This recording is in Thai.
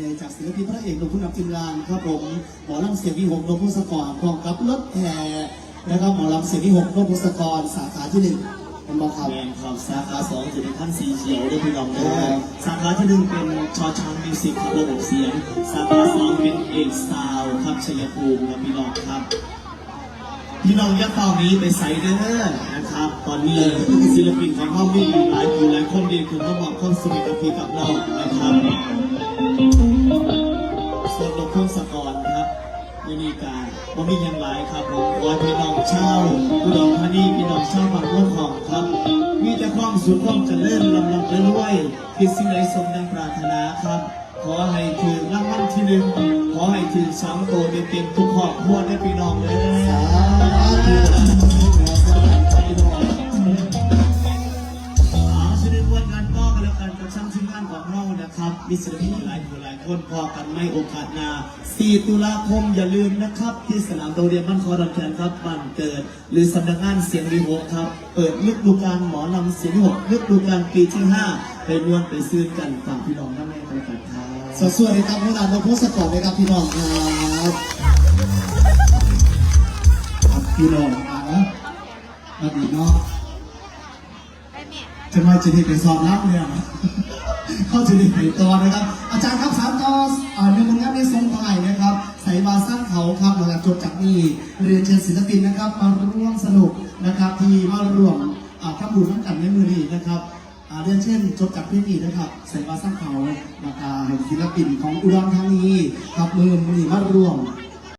ดๆจากศิลปินพระเอกหลวงพ่อนำจินรานครับผมหมอลำเสียงวิหกหลวงพ่อสกรพร้อมกับรถแห่นะครับหมอลำเสียงวิหกหลวงพ่อสกรสาขาที่หนึ่งเป็นบอครับแมนครับสาขาสองจะเป็นท่านสีเขียวด้วยพี่น้องด้วยสาขาที่หนึ่งเป็นชอชางมิวสิกครับระบบเสียง สาขาสองเป็นเอกสาวครับชัยภูมิครับพี่น้องครับพี่น้องยักตอนนี้ไปใส่เด้อนะครับ ตอนนี้ศิลปินของห้องมีหลายคนหลายคนดีคุณองบอกเข้าสู่กับพี่กับเรานะครับ มินีการบ่มีหยังหลายครับผมขอให้พี่น้องเช่าวอุดรธานีพี่น้องเช่าวบางร่วของครับ มีแต่ความสุขความเจริญลำลำรวยๆคิดสิ่งใดสมดังปรารถนาครับ ขอให้ถือรางวัลที่หนึ่งขอให้ถือสองตัวเต็มๆทุกครอบครัวได้พี่น้องเลยสา นะครับมีศิลปินหลายคนหลายคนพอกันไม่โอกาสหนา 4 ตุลาคมอย่าลืมนะครับ ที่สนามโรงเรียนบ้านคอดอนแคนครับบ้านเกิด หรือสำนักงานเสียงวีโหกครับ เปิดฤดูกาลหมอลำเสียงวีโหกฤดูกาลปีที่ 5 ไปรวนไปซื้อกันฝากพี่น้องนั่นเองกันครับสวัสดีครับพวกเรานพพุสกรนะครับพี่น้องครับครับพี่น้องครับมาดีเนาะจะมาจะได้ไปสอบรับเนี่ย เข้าจะได้ไปต่อนะครับ อาจารย์ครับสามต่อในผลงานในทรงไทยนะครับใส่บาสร้างเขาครับหลังจากจบจากนี้เรียนเชิญศิลปินนะครับ มาร่วมสนุกนะครับ ที่มาร่วมอ่าทำบุญน้ำกันในมือนี้นะครับเรียนเช่นจบจากพลงนี้นะครับใส่บาสร้างเขานะครับศิลปินของอุดรธานีครับมือมือนี้มาร่วม